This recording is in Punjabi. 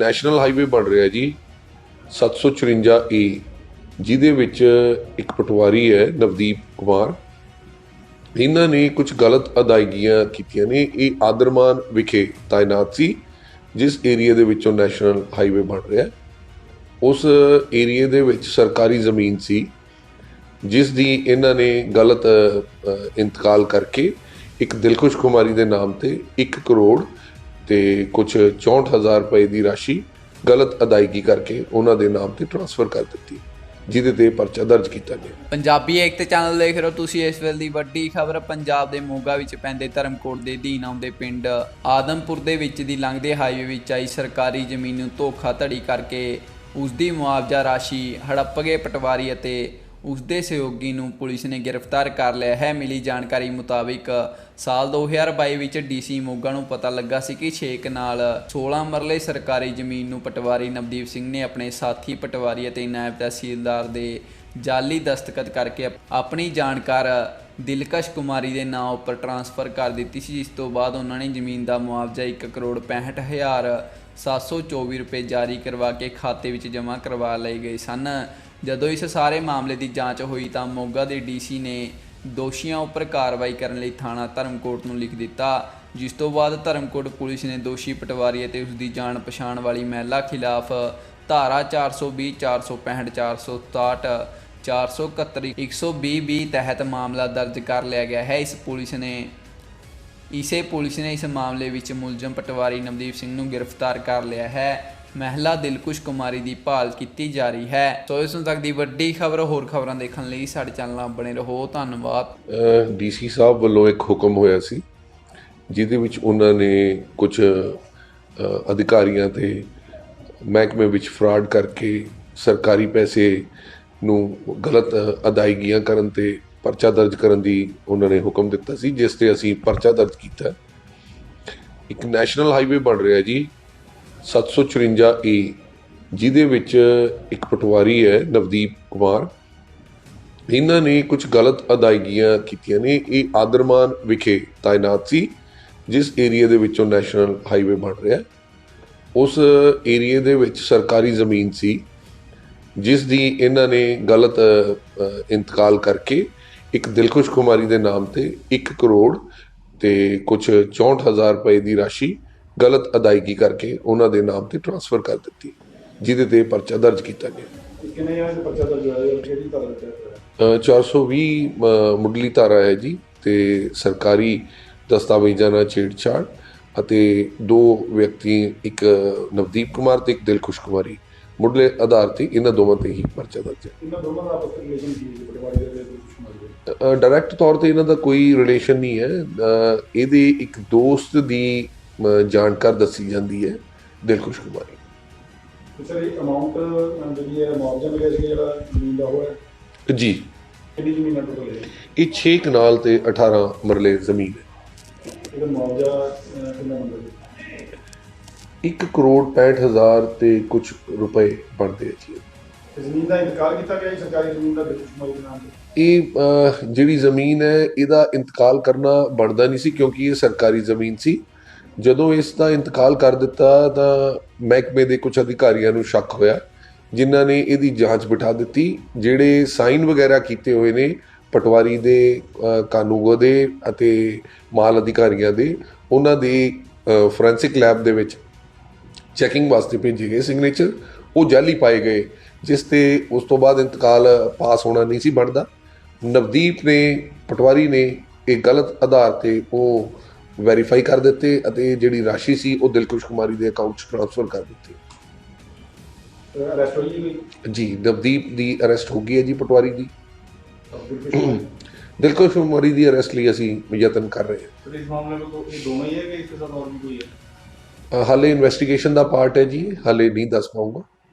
ਨੈਸ਼ਨਲ ਹਾਈਵੇ ਬਣ ਰਿਹਾ ਜੀ 754 ਏ ਜਿਹਦੇ ਵਿੱਚ ਇੱਕ ਪਟਵਾਰੀ ਹੈ, ਨਵਦੀਪ ਕੁਮਾਰ। ਇਹਨਾਂ ਨੇ ਕੁਝ ਗਲਤ ਅਦਾਇਗੀਆਂ ਕੀਤੀਆਂ ਨੇ। ਇਹ ਆਦਰਮਾਨ ਵਿਖੇ ਤਾਇਨਾਤ ਸੀ, ਜਿਸ ਏਰੀਆ ਦੇ ਵਿੱਚੋਂ ਨੈਸ਼ਨਲ ਹਾਈਵੇ ਬਣ ਰਿਹਾ ਉਸ ਏਰੀਆ ਦੇ ਵਿੱਚ ਸਰਕਾਰੀ ਜ਼ਮੀਨ ਸੀ, ਜਿਸ ਦੀ ਇਹਨਾਂ ਨੇ ਗਲਤ ਇੰਤਕਾਲ ਕਰਕੇ ਇੱਕ ਦਿਲਖੁਸ਼ ਕੁਮਾਰੀ ਦੇ ਨਾਮ ਤੇ 1 ਕਰੋੜ ਤੇ ਕੁਝ 64000 ਰੁਪਏ ਦੀ ਰਾਸ਼ੀ ਗਲਤ ਅਦਾਇਗੀ ਕਰਕੇ ਉਹਨਾਂ ਦੇ ਨਾਮ ਤੇ ਟ੍ਰਾਂਸਫਰ ਕਰ ਦਿੱਤੀ, ਜਿਹਦੇ ਤੇ ਪਰਚਾ ਦਰਜ ਕੀਤਾ ਗਿਆ। ਪੰਜਾਬੀ ਏਕਤਾ ਚੈਨਲ ਦੇਖ ਰਹੇ ਹੋ ਤੁਸੀਂ, ਇਸ ਵੇਲੇ ਦੀ ਵੱਡੀ ਖਬਰ, ਪੰਜਾਬ ਦੇ ਮੋਗਾ ਵਿੱਚ ਪੈਂਦੇ ਧਰਮਕੋਟ ਦੇ ਅਧੀਨ ਆਉਂਦੇ ਪਿੰਡ ਆਦਮਪੁਰ ਦੇ ਵਿੱਚ ਦੀ ਲੰਘਦੇ ਹਾਈਵੇ ਵਿੱਚ ਆਈ ਸਰਕਾਰੀ ਜ਼ਮੀਨ ਨੂੰ ਧੋਖਾਧੜੀ ਕਰਕੇ ਉਸ ਦੀ ਮੁਆਵਜ਼ਾ ਰਾਸ਼ੀ ਹੜੱਪ ਗਏ ਪਟਵਾਰੀ ਅਤੇ ਉਸ ਦੇ ਸਹਿਯੋਗੀ ਨੂੰ ਪੁਲਿਸ ਨੇ ਗ੍ਰਿਫਤਾਰ ਕਰ ਲਿਆ ਹੈ। ਮਿਲੀ ਜਾਣਕਾਰੀ ਮੁਤਾਬਿਕ ਸਾਲ 2022 ਵਿੱਚ ਡੀਸੀ ਮੋਗਾ ਨੂੰ ਪਤਾ ਲੱਗਾ ਸੀ ਕਿ ਛੇਕ ਨਾਲ 16 ਮਰਲੇ ਸਰਕਾਰੀ ਜ਼ਮੀਨ ਨੂੰ ਪਟਵਾਰੀ ਨਵਦੀਪ ਸਿੰਘ ਨੇ ਆਪਣੇ ਸਾਥੀ ਪਟਵਾਰੀ ਅਤੇ ਨਾਇਬ ਤਹਿਸੀਲਦਾਰ ਦੇ ਜਾਲੀ ਦਸਤਖਤ ਕਰਕੇ ਆਪਣੀ ਜਾਣਕਾਰ ਦਿਲਕਸ਼ ਕੁਮਾਰੀ ਦੇ ਨਾਮ ਉੱਪਰ ਟ੍ਰਾਂਸਫਰ ਕਰ ਦਿੱਤੀ ਸੀ, ਜਿਸ ਤੋਂ ਬਾਅਦ ਉਹਨਾਂ ਨੇ ਜ਼ਮੀਨ ਦਾ ਮੁਆਵਜ਼ਾ 1 ਕਰੋੜ 65 ਹਜ਼ਾਰ 724 ਰੁਪਏ ਜਾਰੀ ਕਰਵਾ ਕੇ ਖਾਤੇ ਵਿੱਚ ਜਮ੍ਹਾਂ ਕਰਵਾ ਲਏ ਗਏ ਸਨ। ਜਦੋਂ ਇਸ ਸਾਰੇ ਮਾਮਲੇ ਦੀ ਜਾਂਚ ਹੋਈ ਤਾਂ ਮੋਗਾ ਦੇ ਡੀਸੀ ਨੇ ਦੋਸ਼ੀਆਂ ਉੱਪਰ ਕਾਰਵਾਈ ਕਰਨ ਲਈ ਥਾਣਾ ਧਰਮਕੋਟ ਨੂੰ ਲਿਖ ਦਿੱਤਾ, ਜਿਸ ਤੋਂ ਬਾਅਦ ਧਰਮਕੋਟ ਪੁਲਿਸ ਨੇ ਦੋਸ਼ੀ ਪਟਵਾਰੀ ਅਤੇ ਉਸ ਦੀ ਜਾਣ ਪਛਾਣ ਵਾਲੀ ਮਹਿਲਾ ਖਿਲਾਫ ਧਾਰਾ 420 465 467 471 120 ਬੀ ਤਹਿਤ ਮਾਮਲਾ ਦਰਜ ਕਰ ਲਿਆ ਗਿਆ ਹੈ। ਇਸ ਪੁਲਿਸ ਨੇ, ਇਸੇ ਪੁਲਿਸ ਨੇ ਇਸ ਮਾਮਲੇ ਵਿੱਚ ਮੁਲਜ਼ਮ ਪਟਵਾਰੀ ਨਵਦੀਪ ਸਿੰਘ ਨੂੰ ਗ੍ਰਿਫਤਾਰ ਕਰ ਲਿਆ ਹੈ। ਮਹਿਲਾ ਦਿਲਕੁਸ਼ ਕੁਮਾਰੀ ਦੀ ਭਾਲ ਕੀਤੀ ਜਾ ਰਹੀ ਹੈ। ਸੋ ਇਸ ਨੂੰ ਤੱਕ ਦੀ ਵੱਡੀ ਖਬਰ, ਹੋਰ ਖਬਰਾਂ ਦੇਖਣ ਲਈ ਸਾਡੇ ਚੈਨਲ ਨਾਲ ਬਣੇ ਰਹੋ। ਧੰਨਵਾਦ। ਡੀਸੀ ਸਾਹਿਬ ਵੱਲੋਂ ਇੱਕ ਹੁਕਮ ਹੋਇਆ ਸੀ, ਜਿਹਦੇ ਵਿੱਚ ਉਹਨਾਂ ਨੇ ਕੁਝ ਅਧਿਕਾਰੀਆਂ ਤੇ ਮਹਿਕਮੇ ਵਿੱਚ ਫਰਾਡ ਕਰਕੇ ਸਰਕਾਰੀ ਪੈਸੇ ਨੂੰ ਗਲਤ ਅਦਾਇਗੀਆਂ ਕਰਨ ਤੇ ਪਰਚਾ ਦਰਜ ਕਰਨ ਦੀ ਉਹਨਾਂ ਨੇ ਹੁਕਮ ਦਿੱਤਾ ਸੀ, ਜਿਸ ਤੇ ਅਸੀਂ ਪਰਚਾ ਦਰਜ ਕੀਤਾ। ਇੱਕ ਨੈਸ਼ਨਲ ਹਾਈਵੇ ਬਣ ਰਿਹਾ ਜੀ 754 ਏ, ਜਿਹਦੇ ਵਿੱਚ ਇੱਕ ਪਟਵਾਰੀ ਹੈ, ਨਵਦੀਪ ਕੁਮਾਰ। ਇਹਨਾਂ ਨੇ ਕੁਝ ਗਲਤ ਅਦਾਇਗੀਆਂ ਕੀਤੀਆਂ ਨੇ। ਇਹ ਆਦਰਮਾਨ ਵਿਖੇ ਤਾਇਨਾਤ ਸੀ, ਜਿਸ ਏਰੀਆ ਦੇ ਵਿੱਚੋਂ ਨੈਸ਼ਨਲ ਹਾਈਵੇ ਬਣ ਰਿਹਾ ਉਸ ਏਰੀਆ ਦੇ ਵਿੱਚ ਸਰਕਾਰੀ ਜ਼ਮੀਨ ਸੀ, ਜਿਸ ਦੀ ਇਹਨਾਂ ਨੇ ਗਲਤ ਇੰਤਕਾਲ ਕਰਕੇ ਇੱਕ ਦਿਲਖੁਸ਼ ਕੁਮਾਰੀ ਦੇ ਨਾਮ ਤੇ 1 ਕਰੋੜ ਤੇ ਕੁਝ 64000 ਰੁਪਏ ਦੀ ਰਾਸ਼ੀ ਗਲਤ ਅਦਾਇਗੀ ਕਰਕੇ ਉਹਨਾਂ ਦੇ ਨਾਮ ਤੇ ਟ੍ਰਾਂਸਫਰ ਕਰ ਦਿੱਤੀ। ਜਿਹਦੇ ਤੇ ਪਰਚਾ ਦਰਜ ਕੀਤਾ ਗਿਆ। ਕਿੰਨੇ ਜਣੇ ਦੇ ਪਰਚਾ ਦਰਜ ਹੋਇਆ ਹੈ ਕਿਹੜੀ ਧਾਰਾ ਤੇ ਹੋਇਆ ਅ, 420 ਅ, ਮੁੱਢਲੀ ਧਾਰਾ ਹੈ ਜੀ ਤੇ ਸਰਕਾਰੀ ਦਸਤਾਵੇਜ਼ਾਂ ਨਾਲ ਛੇੜਛਾੜ ਅਤੇ ਦੋ ਵਿਅਕਤੀ ਇੱਕ ਨਵਦੀਪ ਕੁਮਾਰ ਤੇ ਇੱਕ ਦਿਲਖੁਸ਼ ਕੁਮਾਰੀ। ਮੁੱਢਲੇ ਆਧਾਰ ਤੇ ਇਹਨਾਂ ਦੋਵਾਂ ਤੇ ਹੀ ਪਰਚਾ ਦਰਜ ਹੈ। ਇਹਨਾਂ ਦੋਨਾਂ ਦਾ ਆਪਸ ਵਿੱਚ ਰਿਲੇਸ਼ਨ ਕੀ ਹੈ ਪਟਵਾਰੀ ਦੇ ਤੇ ਕੁਝ ਮਾਰੀ ਡਾਇਰੈਕਟ ਤੌਰ ਤੇ ਇਹਨਾਂ ਦਾ ਕੋਈ ਰਿਲੇਸ਼ਨ ਨਹੀਂ ਹੈ। ਇਹਦੇ ਇੱਕ ਦੋਸਤ ਦੀ ਜਾਣਕਾਰ ਦੱਸੀ ਜਾਂਦੀ ਹੈ। ਦਿਲਖੁਸ਼ ਕੁਮਾਰੀ ਤੇ ਸਰ ਇਹ ਅਮਾਉਂਟ ਜਿਹੜੀ ਹੈ ਮੁਆਵਜ਼ਾ ਮਿਲਿਆ ਸੀ ਜਿਹੜਾ ਜ਼ਮੀਨ ਦਾ ਉਹ ਹੈ? ਜੀ। ਕਿੰਨੀ ਜ਼ਮੀਨ ਹੈ ਟੋਟਲ ਇਹ? ਇਹ 6 ਕਨਾਲ ਤੇ 18 ਮਰਲੇ ਜ਼ਮੀਨ ਹੈ। ਇਹਦਾ ਮੁਆਵਜ਼ਾ ਅਹ, ਕਿੰਨਾ ਮੰਗਦੇ 1 ਕਰੋੜ 65 ਹਜ਼ਾਰ ਤੇ ਕੁਝ ਰੁਪਏ ਬਣਦੇ ਆ ਜੀ। ਜ਼ਮੀਨ ਦਾ ਇੰਤਕਾਲ ਕੀਤਾ ਗਿਆ ਜੀ ਸਰਕਾਰੀ ਜ਼ਮੀਨ ਦਾ ਬਿਲਕੁਲ ਮਾਈ ਦੇ ਨਾਮ ਤੇ? ਇਹ ਜਿਹੜੀ ਜ਼ਮੀਨ ਹੈ ਇਹਦਾ ਇੰਤਕਾਲ ਕਰਨਾ ਬਣਦਾ ਨਹੀਂ ਸੀ ਕਿਉਂਕਿ ਇਹ ਸਰਕਾਰੀ ਜ਼ਮੀਨ ਸੀ। ਜਦੋਂ ਇਸ ਦਾ ਇੰਤਕਾਲ ਕਰ ਦਿੱਤਾ ਤਾਂ ਮਹਿਕਮੇ ਦੇ ਕੁਝ ਅਧਿਕਾਰੀਆਂ ਨੂੰ ਸ਼ੱਕ ਹੋਇਆ ਜਿਨ੍ਹਾਂ ਨੇ ਇਹਦੀ ਜਾਂਚ ਬਿਠਾ ਦਿੱਤੀ ਜਿਹੜੇ ਸਾਈਨ ਵਗੈਰਾ ਕੀਤੇ ਹੋਏ ਨੇ ਪਟਵਾਰੀ ਦੇ ਅਹ, ਕਾਨੂੰਗੋ ਦੇ ਅਤੇ ਮਾਲ ਅਧਿਕਾਰੀਆਂ ਦੇ ਉਹਨਾਂ ਦੀ ਫੋਰੈਂਸਿਕ ਲੈਬ ਦੇ ਵਿੱਚ ਚੈਕਿੰਗ ਵਾਸਤੇ ਭੇਜੇ ਗਏ ਸਿਗਨੇਚਰ ਉਹ ਜਾਲੀ ਪਾਏ ਗਏ ਜਿਸ ਤੇ ਉਸ ਤੋਂ ਬਾਅਦ ਇੰਤਕਾਲ ਪਾਸ ਹੋਣਾ ਨਹੀਂ ਸੀ ਬਣਦਾ। ਨਵਦੀਪ ਨੇ ਪਟਵਾਰੀ ਨੇ ਇਹ ਗਲਤ ਆਧਾਰ ਤੇ ਉਹ ਵੈਰੀਫਾਈ ਕਰ ਦਿੱਤੇ ਅਤੇ ਜਿਹੜੀ ਰਾਸ਼ੀ ਸੀ ਉਹ ਦਿਲਖੁਸ਼ ਕੁਮਾਰੀ ਦੇ ਅਕਾਊਂਟ 'ਚ ਟ੍ਰਾਂਸਫਰ ਕਰ ਦਿੱਤੀ। ਅਰੈਸਟ ਹੋਈ ਜੀ ਜੀ ਨਵਦੀਪ ਦੀ ਅਰੈਸਟ ਹੋ ਗਈ ਹੈ ਜੀ ਪਟਵਾਰੀ ਦੀ। ਦਿਲਖੁਸ਼ ਕੁਮਾਰੀ ਦੀ ਅਰੈਸਟ ਲਈ ਅਸੀਂ ਯਤਨ ਕਰ ਰਹੇ ਹਾਂ। ਤੇ ਇਸ ਮਾਮਲੇ ਵਿੱਚ ਇਹ ਦੋਨੋਂ ਹੀ ਹੈ ਕਿ ਇਸ ਦੇ ਸਾਥ ਹੋਰ ਵੀ ਕੋਈ ਹੈ? ਅ, ਹਾਲੇ ਇਨਵੈਸਟੀਗੇਸ਼ਨ ਦਾ ਪਾਰਟ ਹੈ ਜੀ ਹਾਲੇ ਨਹੀਂ ਦੱਸ ਪਾਉਂਗਾ